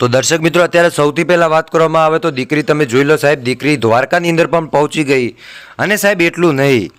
તો દર્શક મિત્રો, અત્યારે સૌથી પહેલાં વાત કરવામાં આવે તો દીકરી તમે જોઈ લો સાહેબ, દીકરી દ્વારકાની અંદર પણ પહોંચી ગઈ. અને સાહેબ, એટલું નહીં.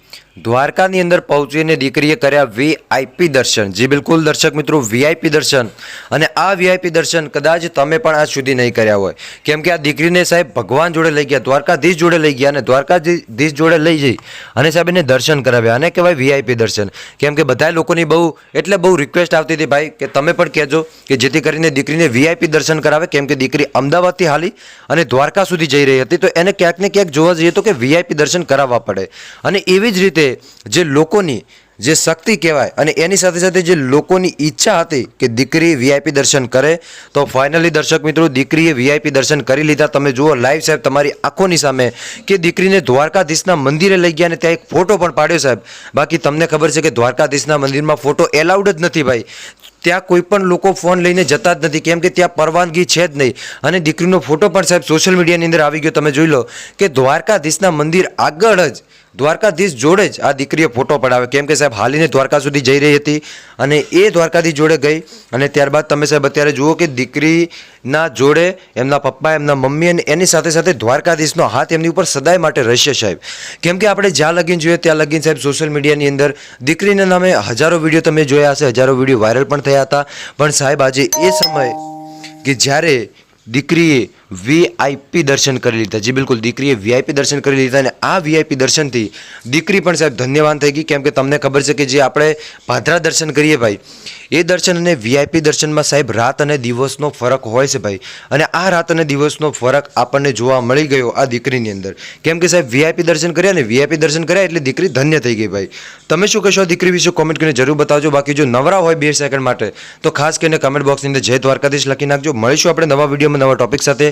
દ્વારકાની અંદર પહોંચીને દીકરીએ કર્યા વીઆઈપી દર્શન. જી બિલકુલ દર્શક મિત્રો વીઆઈપી દર્શન. અને આ વીઆઈપી દર્શન કદાચ તમે પણ આજ સુધી નહીં કર્યા હોય. કેમ કે આ દીકરીને સાહેબ ભગવાન જોડે લઈ ગયા, દ્વારકાધીશ જોડે લઈ ગયા અને દ્વારકાધીશ જોડે લઈ જઈ અને સાહેબ એને દર્શન કરાવ્યા. અને કહેવાય વીઆઈપી દર્શન. કેમ કે બધા લોકોની બહુ, એટલે બહુ રિક્વેસ્ટ આવતી હતી ભાઈ કે તમે પણ કહેજો કે જેથી કરીને દીકરીને વીઆઈપી દર્શન કરાવે. કેમ કે દીકરી અમદાવાદથી હાલી અને દ્વારકા સુધી જઈ રહી હતી. તો એને ક્યાંક ને ક્યાંક જોવા જઈએ તો કે વીઆઈપી દર્શન કરાવવા પડે. અને એવી જ રીતે જે લોકોની જે શક્તિ કહેવાય અને એની સાથે સાથે જે લોકોની ઈચ્છા હતી કે દીકરી વીઆઈપી દર્શન કરે, તો ફાઇનલી દર્શક મિત્રો દીકરીએ વીઆઈપી દર્શન કરી લીધા. તમે જુઓ લાઈવ સાહેબ તમારી આંખોની સામે કે દીકરીને દ્વારકાધીશના મંદિરે લઈ ગયા અને ત્યાં એક ફોટો પણ પાડ્યો સાહેબ. બાકી તમને ખબર છે કે દ્વારકાધીશના મંદિરમાં ફોટો એલાઉડ જ નથી ભાઈ. ત્યાં કોઈ પણ લોકો ફોન લઈને જતા જ નથી. કેમ કે ત્યાં પરવાનગી છે જ નહીં. અને દીકરીનો ફોટો પણ સાહેબ સોશિયલ મીડિયાની અંદર આવી ગયો. તમે જોઈ લો કે દ્વારકાધીશના મંદિર આગળ જ દ્વારકાધીશ જોડે જ આ દીકરીએ ફોટો પડાવે કેમ કે સાહેબ હાલીને દ્વારકા સુધી જઈ રહી હતી અને એ દ્વારકાધીશ જોડે ગઈ. અને ત્યારબાદ તમે સાહેબ અત્યારે જુઓ કે દીકરીના જોડે એમના પપ્પા, એમના મમ્મી અને એની સાથે સાથે દ્વારકાધીશનો હાથ એમની ઉપર સદાય માટે રહેશે સાહેબ. કેમ કે આપણે જ્યાં લગીન જોઈએ ત્યાં લગીન સાહેબ સોશિયલ મીડિયાની અંદર દીકરીના નામે હજારો વીડિયો તમે જોયા હશે, હજારો વીડિયો વાયરલ પણ થયા હતા. પણ સાહેબ, આજે એ સમય કે જ્યારે દીકરીએ વીઆઈપી દર્શન કરી લીધા. જી બિલકુલ, દીકરીએ વીઆઈપી દર્શન કરી લીધા અને આ વીઆઈપી દર્શનથી દીકરી પણ સાહેબ ધન્યવાન થઈ ગઈ. કેમ કે તમને ખબર છે કે જે આપણે ભાદરા દર્શન કરીએ ભાઈ, એ દર્શન અને વીઆઈપી દર્શનમાં સાહેબ રાત અને દિવસનો ફરક હોય છે ભાઈ. અને આ રાત અને દિવસનો ફરક આપણને જોવા મળી ગયો આ દીકરીની અંદર. કેમ કે સાહેબ વીઆઈપી દર્શન કર્યા ને વીઆઈપી દર્શન કર્યા એટલે દીકરી ધન્ય થઈ ગઈ ભાઈ. તમે શું કહેશો દીકરી વિશે? કોમેન્ટ કરીને જરૂર બતાવજો. બાકી જો નવરા હોય બે સેકન્ડ માટે, તો ખાસ કરીને કમેન્ટ બોક્સની અંદર જય દ્વારકાધીશ લખી નાખજો. મળીશું આપણે નવા વિડીયોમાં નવા ટોપિક સાથે.